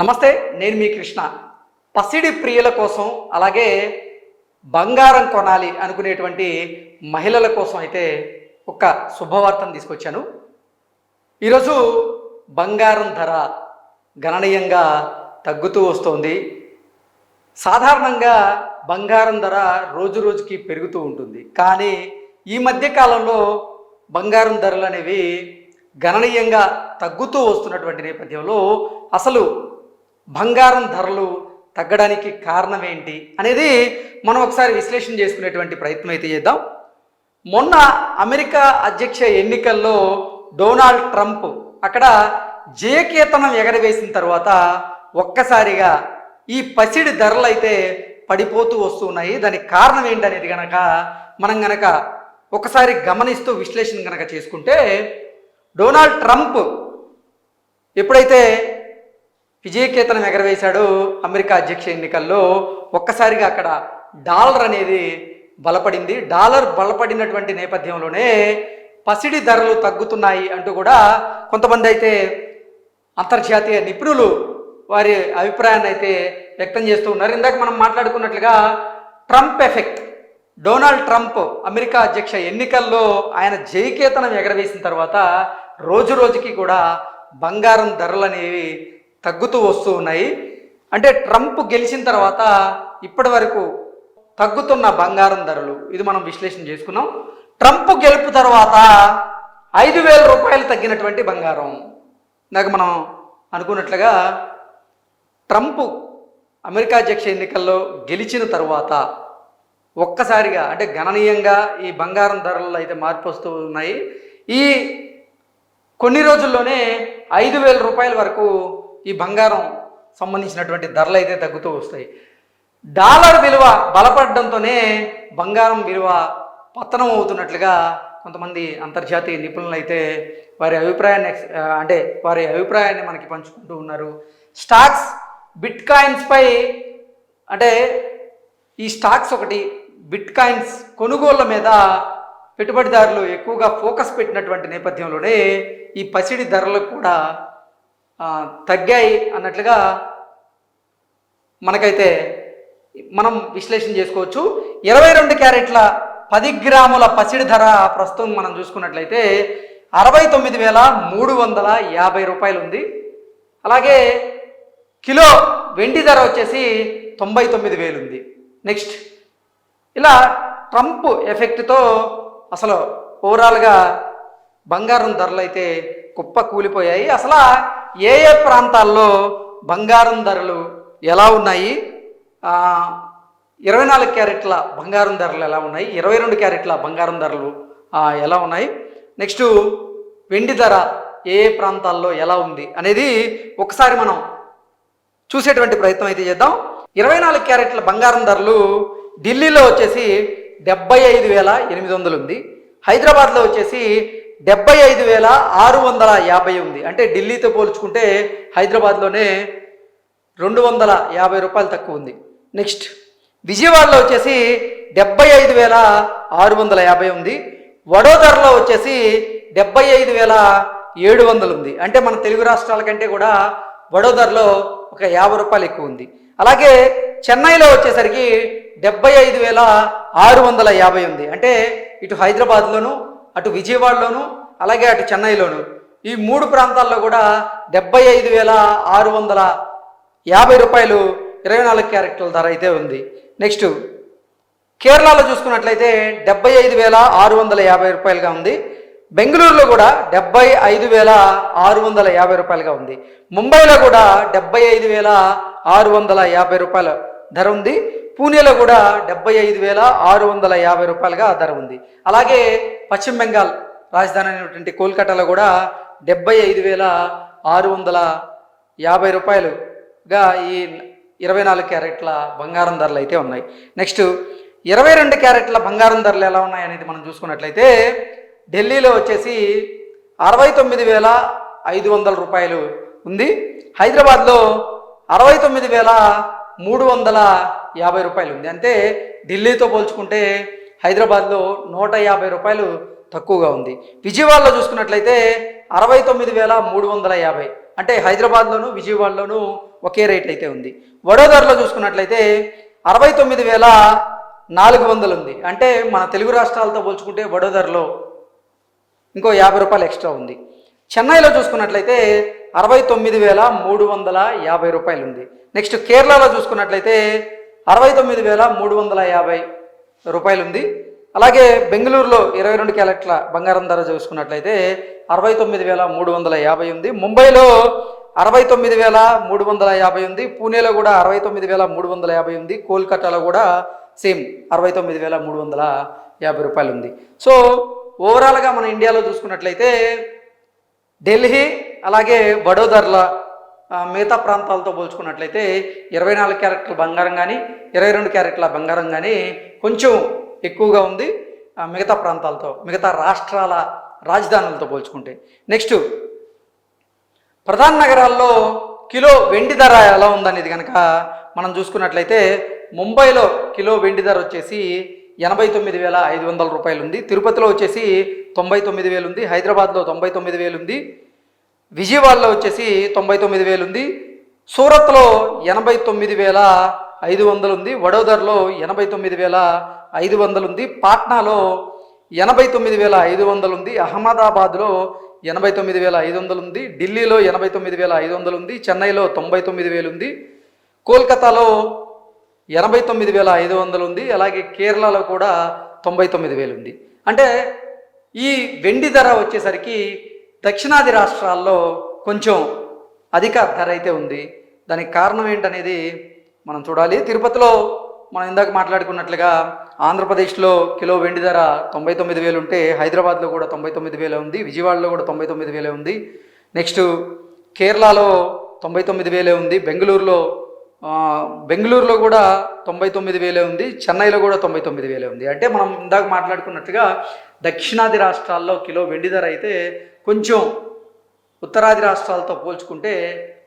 నమస్తే నేను మీ కృష్ణ. పసిడి ప్రియుల కోసం అలాగే బంగారం కొనాలి అనుకునేటువంటి మహిళల కోసం అయితే ఒక శుభవార్తను తీసుకొచ్చాను. ఈరోజు బంగారం ధర గణనీయంగా తగ్గుతూ వస్తోంది. సాధారణంగా బంగారం ధర రోజు రోజుకి పెరుగుతూ ఉంటుంది. కానీ ఈ మధ్య కాలంలో బంగారం ధరలు అనేవి గణనీయంగా తగ్గుతూ వస్తున్నటువంటి నేపథ్యంలో అసలు బంగారం ధరలు తగ్గడానికి కారణం ఏంటి అనేది మనం ఒకసారి విశ్లేషణ చేసుకునేటువంటి ప్రయత్నం అయితే చేద్దాం. మొన్న అమెరికా అధ్యక్ష ఎన్నికల్లో డొనాల్డ్ ట్రంప్ అక్కడ జయకేతనం ఎగరవేసిన తర్వాత ఒక్కసారిగా ఈ పసిడి ధరలు అయితే పడిపోతూ వస్తున్నాయి దానికి కారణం ఏంటనేది గనక మనం గనక ఒకసారి గమనిస్తూ విశ్లేషణ గనక చేసుకుంటే డొనాల్డ్ ట్రంప్ ఎప్పుడైతే విజయకేతనం ఎగరవేశాడు అమెరికా అధ్యక్ష ఎన్నికల్లో. ఒక్కసారిగా అక్కడ డాలర్ అనేది బలపడింది. డాలర్ బలపడినటువంటి నేపథ్యంలోనే పసిడి ధరలు తగ్గుతున్నాయి అంటూ కూడా కొంతమంది అయితే అంతర్జాతీయ నిపుణులు వారి అభిప్రాయాన్ని అయితే వ్యక్తం చేస్తూ ఉన్నారు. ఇందాక మనం మాట్లాడుకున్నట్లుగా Trump effect. Donald Trump America అధ్యక్ష ఎన్నికల్లో ఆయన జయకేతనం ఎగరవేసిన తర్వాత రోజు రోజుకి కూడా బంగారం ధరలు అనేవి తగ్గుతూ వస్తూ ఉన్నాయి. అంటే ట్రంప్ గెలిచిన తర్వాత ఇప్పటి వరకు తగ్గుతున్న బంగారం ధరలు ఇది మనం విశ్లేషణ చేసుకున్నాం. ట్రంప్ గెలుపు తర్వాత ఐదు వేల రూపాయలు తగ్గినటువంటి బంగారం. ఇందాక మనం అనుకున్నట్లుగా ట్రంప్ అమెరికా అధ్యక్ష ఎన్నికల్లో గెలిచిన తర్వాత ఒక్కసారిగా అంటే గణనీయంగా ఈ బంగారం ధరలు అయితే మార్పు వస్తూ ఉన్నాయి. ఈ కొన్ని రోజుల్లోనే ఐదు వేల రూపాయల వరకు ఈ బంగారం సంబంధించినటువంటి ధరలు అయితే తగ్గుతూ వస్తాయి. డాలర్ విలువ బలపడడంతోనే బంగారం విలువ పతనం అవుతున్నట్లుగా కొంతమంది అంతర్జాతీయ నిపుణులు అయితే వారి అభిప్రాయాన్ని అంటే వారి అభిప్రాయాన్ని మనకి పంచుకుంటూ ఉన్నారు. స్టాక్స్ బిట్ కాయిన్స్పై అంటే ఈ స్టాక్స్ ఒకటి బిట్ కాయిన్స్ కొనుగోళ్ళ మీద పెట్టుబడిదారులు ఎక్కువగా ఫోకస్ పెట్టినటువంటి నేపథ్యంలోనే ఈ పసిడి ధరలకు కూడా తగ్గాయి అన్నట్లుగా మనకైతే మనం విశ్లేషణ చేసుకోవచ్చు. ఇరవై రెండు క్యారెట్ల పది గ్రాముల పసిడి ధర ప్రస్తుతం మనం చూసుకున్నట్లయితే అరవై తొమ్మిది వేల మూడు వందల యాభై రూపాయలు ఉంది. అలాగే కిలో వెండి ధర వచ్చేసి తొంభై తొమ్మిది వేలు ఉంది. నెక్స్ట్ ఇలా ట్రంప్ ఎఫెక్ట్తో అసలు ఓవరాల్గా బంగారం ధరలు అయితే కుప్ప కూలిపోయాయి అసలు ఏ ఏ ప్రాంతాల్లో బంగారం ధరలు ఎలా ఉన్నాయి? ఇరవై నాలుగు క్యారెట్ల బంగారం ధరలు ఎలా ఉన్నాయి? ఇరవై రెండు క్యారెట్ల బంగారం ధరలు ఎలా ఉన్నాయి? నెక్స్ట్ వెండి ధర ఏ ఏ ప్రాంతాల్లో ఎలా ఉంది అనేది ఒకసారి మనం చూసేటువంటి ప్రయత్నం అయితే చేద్దాం. ఇరవై నాలుగు క్యారెట్ల బంగారం ధరలు ఢిల్లీలో వచ్చేసి డెబ్బై ఐదు వేల ఎనిమిది వందలు ఉంది. హైదరాబాద్లో వచ్చేసి డెబ్బై ఐదు వేల ఆరు వందల యాభై ఉంది అంటే ఢిల్లీతో పోల్చుకుంటే హైదరాబాద్లోనే రెండు వందల యాభై రూపాయలు తక్కువ ఉంది. నెక్స్ట్ విజయవాడలో వచ్చేసి డెబ్బై ఐదు వేల ఆరు వందల యాభై ఉంది వడోదరలో వచ్చేసి డెబ్బై ఐదు వేల ఏడు వందలు ఉంది. అంటే మన తెలుగు రాష్ట్రాల కంటే కూడా వడోదరలో ఒక యాభై రూపాయలు ఎక్కువ ఉంది. అలాగే చెన్నైలో వచ్చేసరికి డెబ్బై ఐదు వేల ఆరు వందల యాభై ఉంది అంటే ఇటు హైదరాబాద్లోను అటు విజయవాడలోను అలాగే అటు చెన్నైలోను. ఈ మూడు ప్రాంతాల్లో కూడా డెబ్బై ఐదు వేల ఆరు వందల యాభై రూపాయలు ఇరవై నాలుగు క్యారెక్టర్ల ధర అయితే ఉంది. నెక్స్ట్ కేరళలో చూసుకున్నట్లయితే డెబ్బై ఐదు వేల ఆరు వందల యాభై రూపాయలుగా ఉంది. బెంగళూరులో కూడా డెబ్బై ఐదు వేల ఆరు వందల యాభై రూపాయలుగా ఉంది. ముంబైలో కూడా డెబ్బై ఐదు వేల ఆరు వందల యాభై రూపాయల ధర ఉంది. పూణేలో కూడా డెబ్బై ఐదు వేల ఆరు వందల యాభై రూపాయలుగా ధర ఉంది. అలాగే పశ్చిమ బెంగాల్ రాజధాని అయినటువంటి కోల్కతాలో కూడా డెబ్బై ఐదు వేల ఆరు వందల యాభై రూపాయలుగా ఈ ఇరవై నాలుగు క్యారెట్ల బంగారం ధరలు అయితే ఉన్నాయి. నెక్స్ట్ ఇరవై రెండు క్యారెట్ల బంగారం ధరలు ఎలా ఉన్నాయి అనేది మనం చూసుకున్నట్లయితే ఢిల్లీలో వచ్చేసి అరవై తొమ్మిది వేల ఐదు వందల రూపాయలు ఉంది. హైదరాబాద్లో అరవై తొమ్మిది వేల మూడు వందల యాభై రూపాయలు ఉంది. అంటే ఢిల్లీతో పోల్చుకుంటే హైదరాబాద్లో నూట యాభై రూపాయలు తక్కువగా ఉంది. విజయవాడలో చూసుకున్నట్లయితే అరవై తొమ్మిది వేల మూడు వందల యాభై. అంటే హైదరాబాద్లోను విజయవాడలోను ఒకే రేట్ అయితే ఉంది. వడోదరలో చూసుకున్నట్లయితే అరవై తొమ్మిది వేల నాలుగు వందలు ఉంది. అంటే మన తెలుగు రాష్ట్రాలతో పోల్చుకుంటే వడోదరలో ఇంకో యాభై రూపాయలు ఎక్స్ట్రా ఉంది. చెన్నైలో చూసుకున్నట్లయితే అరవై తొమ్మిది వేల మూడు వందల యాభై రూపాయలు ఉంది నెక్స్ట్ కేరళలో చూసుకున్నట్లయితే అరవై తొమ్మిది వేల మూడు వందల యాభై రూపాయలు ఉంది అలాగే బెంగళూరులో ఇరవై రెండు క్యారెట్ల బంగారం ధర చూసుకున్నట్లయితే అరవై తొమ్మిది వేల మూడు వందల యాభై ఉంది. ముంబైలో అరవై తొమ్మిది వేల మూడు వందల యాభై ఉంది. పూణేలో కూడా అరవై తొమ్మిది వేల మూడు వందల యాభై ఉంది. కోల్కతాలో కూడా సేమ్ అరవై తొమ్మిది వేల మూడు వందల యాభై రూపాయలు ఉంది సో ఓవరాల్గా మన ఇండియాలో చూసుకున్నట్లయితే ఢిల్లీ అలాగే వడోదరల మిగతా ప్రాంతాలతో పోల్చుకున్నట్లయితే ఇరవై నాలుగు క్యారెట్ల బంగారం కానీ ఇరవై రెండు క్యారెట్ల బంగారం కానీ కొంచెం ఎక్కువగా ఉంది. మిగతా ప్రాంతాలతో మిగతా రాష్ట్రాల రాజధానులతో పోల్చుకుంటే. నెక్స్ట్ ప్రధాన నగరాల్లో కిలో వెండి ధర ఎలా ఉందనేది కనుక మనం చూసుకున్నట్లయితే ముంబైలో కిలో వెండి ధర వచ్చేసి ఎనభై తొమ్మిది వేల ఐదు వందల రూపాయలు ఉంది తిరుపతిలో వచ్చేసి తొంభై తొమ్మిది వేలు ఉంది హైదరాబాద్లో తొంభై తొమ్మిది వేలు ఉంది విజయవాడలో వచ్చేసి తొంభై తొమ్మిది వేలు ఉంది సూరత్లో ఎనభై తొమ్మిది వేల ఐదు వందలు ఉంది వడోదరలో ఎనభై తొమ్మిది వేల ఐదు వందలు ఉంది పాట్నాలో ఎనభై తొమ్మిది వేల ఐదు వందలు ఉంది అహ్మదాబాద్లో ఎనభై తొమ్మిది వేల ఐదు వందలు ఉంది ఢిల్లీలో ఎనభై తొమ్మిది వేల ఐదు వందలు ఉంది చెన్నైలో తొంభై తొమ్మిది వేలు ఉంది కోల్కతాలో ఎనభై తొమ్మిది వేల ఐదు వందలు ఉంది. అలాగే కేరళలో కూడా తొంభై తొమ్మిది వేలు ఉంది అంటే ఈ వెండి ధర వచ్చేసరికి దక్షిణాది రాష్ట్రాల్లో కొంచెం అధిక ధర అయితే ఉంది. దానికి కారణం ఏంటనేది మనం చూడాలి. తిరుపతిలో మనం ఇందాక మాట్లాడుకున్నట్లుగా ఆంధ్రప్రదేశ్లో కిలో వెండి ధర తొంభై తొమ్మిది వేలు ఉంటే హైదరాబాద్లో కూడా తొంభై తొమ్మిది వేలే ఉంది. విజయవాడలో కూడా తొంభై తొమ్మిది వేలే ఉంది. నెక్స్ట్ కేరళలో తొంభై తొమ్మిది వేలే ఉంది. బెంగళూరులో బెంగళూరులో కూడా తొంభై తొమ్మిది వేలే ఉంది చెన్నైలో కూడా తొంభై తొమ్మిది వేలే ఉంది. అంటే మనం ఇందాక మాట్లాడుకున్నట్టుగా దక్షిణాది రాష్ట్రాల్లో కిలో వెండి ధర అయితే కొంచెం ఉత్తరాది రాష్ట్రాలతో పోల్చుకుంటే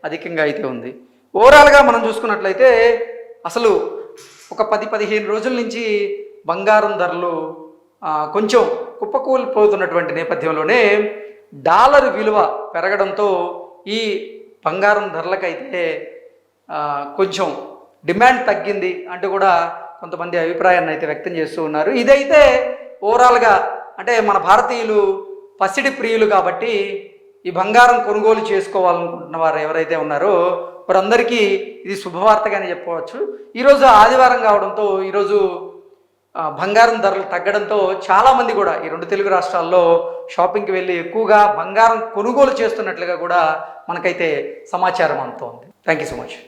అధికంగా అయితే ఉంది. ఓవరాల్గా మనం చూసుకున్నట్లయితే అసలు ఒక పది పదిహేను రోజుల నుంచి బంగారం ధరలు కొంచెం కుప్పకూలిపోతున్నటువంటి నేపథ్యంలోనే డాలర్ విలువ పెరగడంతో ఈ బంగారం ధరలకైతే కొంచెం డిమాండ్ తగ్గింది అంటూ కూడా కొంతమంది అభిప్రాయాన్ని అయితే వ్యక్తం చేస్తూ ఉన్నారు. ఇదైతే ఓవరాల్గా అంటే మన భారతీయులు పసిడి ప్రియులు కాబట్టి ఈ బంగారం కొనుగోలు చేసుకోవాలనుకుంటున్న వారు ఎవరైతే ఉన్నారో వారందరికీ ఇది శుభవార్తగానే చెప్పవచ్చు. ఈరోజు ఆదివారం కావడంతో ఈరోజు బంగారం ధరలు తగ్గడంతో చాలామంది కూడా ఈ రెండు తెలుగు రాష్ట్రాల్లో షాపింగ్కి వెళ్ళి ఎక్కువగా బంగారం కొనుగోలు చేస్తున్నట్లుగా కూడా మనకైతే సమాచారం అందుతోంది. Thank you so much